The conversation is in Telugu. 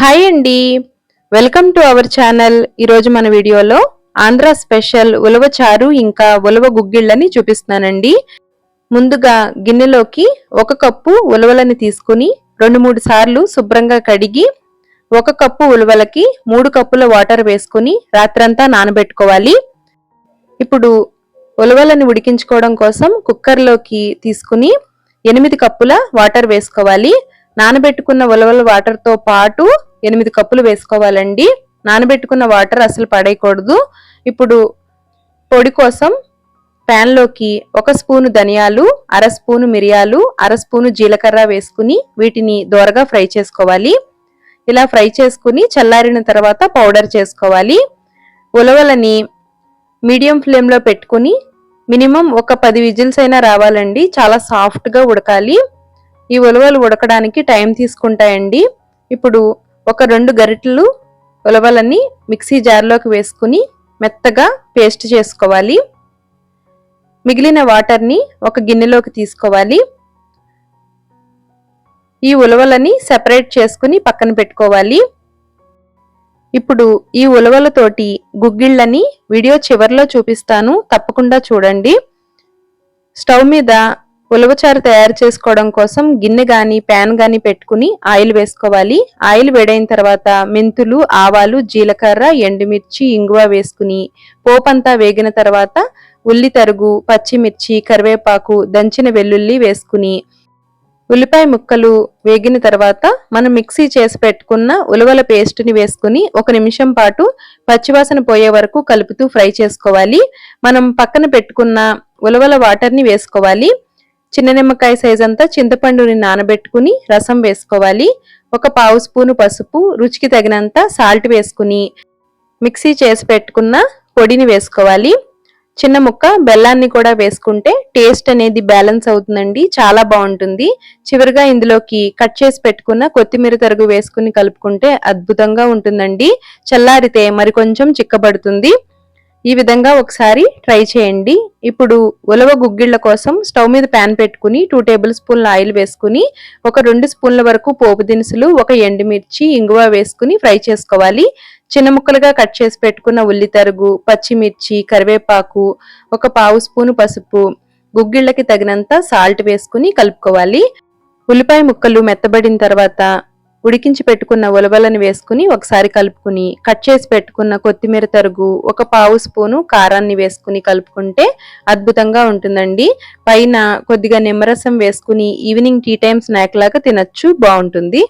హాయ్ అండి. Welcome to our channel. ఈరోజు మన వీడియోలో ఆంధ్ర స్పెషల్ ఉలవ చారు ఇంకా ఉలవ గుగ్గిళ్ళని చూపిస్తున్నానండి. ముందుగా గిన్నెలోకి ఒక కప్పు ఉలవలని తీసుకుని రెండు మూడు సార్లు శుభ్రంగా కడిగి ఒక కప్పు ఉలవలకి మూడు కప్పుల వాటర్ వేసుకుని రాత్రంతా నానబెట్టుకోవాలి. ఇప్పుడు ఉలవలని ఉడికించుకోవడం కోసం కుక్కర్లోకి తీసుకుని ఎనిమిది కప్పుల వాటర్ వేసుకోవాలి. నానబెట్టుకున్న ఉలవల వాటర్తో పాటు ఎనిమిది కప్పులు వేసుకోవాలండి. నానబెట్టుకున్న వాటర్ అసలు పడేయకూడదు. ఇప్పుడు పొడి కోసం ప్యాన్లోకి ఒక స్పూను ధనియాలు అర స్పూను మిరియాలు అర స్పూను జీలకర్ర వేసుకుని వీటిని దోరగా ఫ్రై చేసుకోవాలి. ఇలా ఫ్రై చేసుకుని చల్లారిన తర్వాత పౌడర్ చేసుకోవాలి. ఉలవలని మీడియం ఫ్లేమ్లో పెట్టుకుని మినిమం ఒక పది విజిల్స్ అయినా రావాలండి. చాలా సాఫ్ట్గా ఉడకాలి. ఈ ఉలవలు ఉడకడానికి టైం తీసుకుంటాయండి. ఇప్పుడు ఒక రెండు గరిటెలు ఉలవలని మిక్సీ జార్లోకి వేసుకుని మెత్తగా పేస్ట్ చేసుకోవాలి. మిగిలిన వాటర్ని ఒక గిన్నెలోకి తీసుకోవాలి. ఈ ఉలవలని సెపరేట్ చేసుకుని పక్కన పెట్టుకోవాలి. ఇప్పుడు ఈ ఉలవలతోటి గుగ్గిళ్ళని వీడియో చివరిలో చూపిస్తాను. తప్పకుండా చూడండి. స్టవ్ మీద ఉలవచారు తయారు చేసుకోవడం కోసం గిన్నె గాని ప్యాన్ గాని పెట్టుకుని ఆయిల్ వేసుకోవాలి. ఆయిల్ వేడైన తర్వాత మెంతులు ఆవాలు జీలకర్ర ఎండుమిర్చి ఇంగువ వేసుకుని పోపంతా వేగిన తర్వాత ఉల్లి తరుగు పచ్చిమిర్చి కరివేపాకు దంచిన వెల్లుల్లి వేసుకుని ఉల్లిపాయ ముక్కలు వేగిన తర్వాత మనం మిక్సీ చేసి పెట్టుకున్న ఉలవల పేస్ట్ని వేసుకుని ఒక నిమిషం పాటు పచ్చివాసన పోయే వరకు కలుపుతూ ఫ్రై చేసుకోవాలి. మనం పక్కన పెట్టుకున్న ఉలవల వాటర్ని వేసుకోవాలి. చిన్న నిమ్మకాయ సైజ్ అంతా చింతపండుని నానబెట్టుకుని రసం వేసుకోవాలి. ఒక పావు స్పూను పసుపు రుచికి తగినంత సాల్ట్ వేసుకుని మిక్సీ చేసి పెట్టుకున్న పొడిని వేసుకోవాలి. చిన్న ముక్క బెల్లాన్ని కూడా వేసుకుంటే టేస్ట్ అనేది బ్యాలెన్స్ అవుతుందండి చాలా బాగుంటుంది. చివరిగా ఇందులోకి కట్ చేసి పెట్టుకున్న కొత్తిమీర తరుగు వేసుకుని కలుపుకుంటే అద్భుతంగా ఉంటుందండి. చల్లారితే మరి కొంచెం చిక్కబడుతుంది. ఈ విధంగా ఒకసారి ట్రై చేయండి. ఇప్పుడు ఉలవ గుగ్గిళ్ళ కోసం స్టవ్ మీద ప్యాన్ పెట్టుకుని టూ టేబుల్ స్పూన్ల ఆయిల్ వేసుకుని ఒక రెండు స్పూన్ల వరకు పోపు దినుసులు ఒక ఎండుమిర్చి ఇంగువ వేసుకుని ఫ్రై చేసుకోవాలి. చిన్న ముక్కలుగా కట్ చేసి పెట్టుకున్న ఉల్లి తరుగు పచ్చిమిర్చి కరివేపాకు ఒక పావు స్పూను పసుపు గుగ్గిళ్ళకి తగినంత సాల్ట్ వేసుకుని కలుపుకోవాలి. ఉల్లిపాయ ముక్కలు మెత్తబడిన తర్వాత ఉడికించి పెట్టుకున్న ఉలవలను వేసుకుని ఒకసారి కలుపుకుని కట్ చేసి పెట్టుకున్న కొత్తిమీర తరుగు ఒక పావు స్పూను కారాన్ని వేసుకుని కలుపుకుంటే అద్భుతంగా ఉంటుందండి. పైన కొద్దిగా నిమ్మరసం వేసుకుని ఈవినింగ్ టీ టైం స్నాక్ లాగా తినచ్చు బాగుంటుంది.